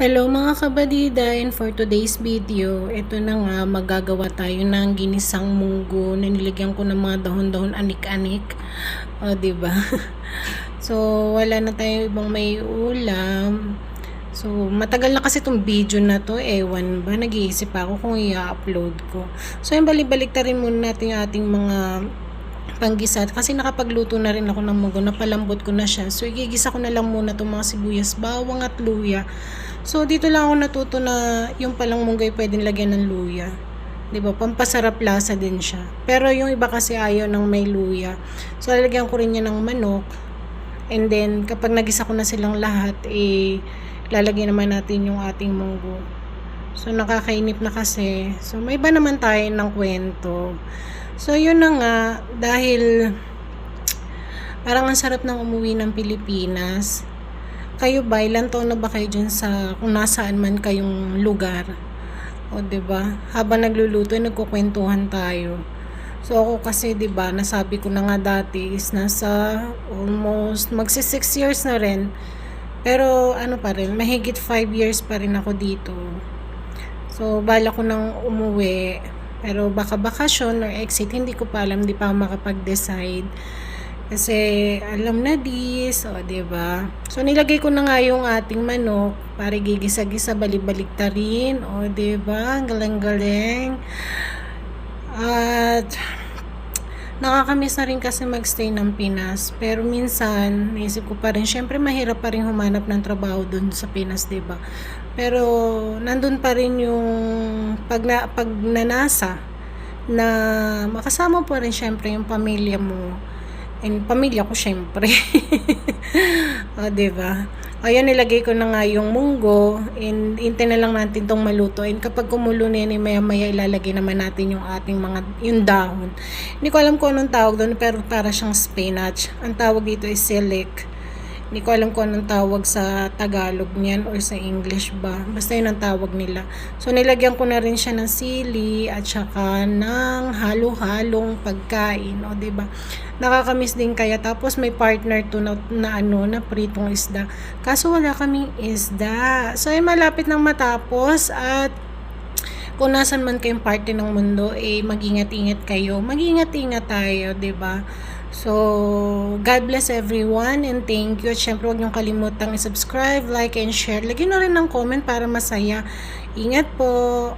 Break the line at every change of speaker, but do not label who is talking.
Hello mga kabadida and for today's video, ito na nga magagawa tayo ng ginisang munggo na nilagyan ko ng mga dahon-dahon anik-anik. O, ba? so, wala na tayo ibang may ulam. So, matagal na kasi itong video na to. Ewan ba? Nag-iisip ako kung i-upload ko. So, yung balik-balik rin muna natin yung ating mga panggisa kasi nakapagluto na rin ako ng munggo napalambot ko na siya. So igigisa ko na lang muna itong mga sibuyas bawang at luya. So dito lang ako natuto na yung palang munggo ay pwedeng lagyan ng luya. 'di ba? Pampasarap lasa din siya. Pero yung iba kasi ayaw ng may luya. So lalagyan ko rin niya ng manok. And then kapag nagisa ko na silang lahat eh lalagyan naman natin yung ating munggo So, nakakainip na kasi. So, may iba naman tayo ng kwento. So, yun na nga, dahil parang ang sarap ng umuwi ng Pilipinas. Kayo ba, ilan taon na ba kayo dyan sa, kung nasaan man kayong lugar? O, ba Habang nagluluto, nagkukwentuhan tayo. So, ako kasi, 'di ba nasabi ko na nga dati is nasa almost, magsi 6 years na rin. Pero, ano pa rin, mahigit 5 years pa rin ako dito. So, bala ko nang umuwi. Pero baka bakasyon or exit, hindi ko pa alam, hindi pa makapag-decide. Kasi alam na this, o, 'di ba? So nilagay ko na nga yung ating manok para gigisa-gisa balik-balik ta rin, o 'di ba? Ang galing-galing. At nakakamiss na rin kasi magstay ng Pinas. Pero minsan, naisip ko pa rin, syempre mahirap pa rin humanap ng trabaho dun sa Pinas, ba? Pero nandun pa rin yung pag, na, pag nanasa na makasama pa rin syempre yung pamilya mo. And pamilya ko syempre. o, ba? Ayan, nilagay ko na nga yung munggo. And hintay na lang natin tong maluto. And kapag kumulo na yan, eh, maya-maya ilalagay naman natin yung ating mga, yung dahon. Hindi ko alam kung anong tawag doon, pero para siyang spinach. Ang tawag dito is silic. Hindi ko alam kung anong tawag sa Tagalog niyan or sa English ba. Basta yun ang tawag nila. So, nilagyan ko na rin siya ng sili at saka ng halo-halong pagkain. O, ba diba? Nakakamiss din kaya. Tapos, may partner to na, na ano, na pritong isda. Kaso, wala kaming isda. So, ay malapit nang matapos at kung nasan man kayong parte ng mundo, eh, mag-ingat-ingat kayo. Mag-ingat-ingat tayo, ba So, God bless everyone and thank you. At syempre, huwag niyong kalimutang i-subscribe, like, and share. Lagyan na rin ng comment para masaya. Ingat po!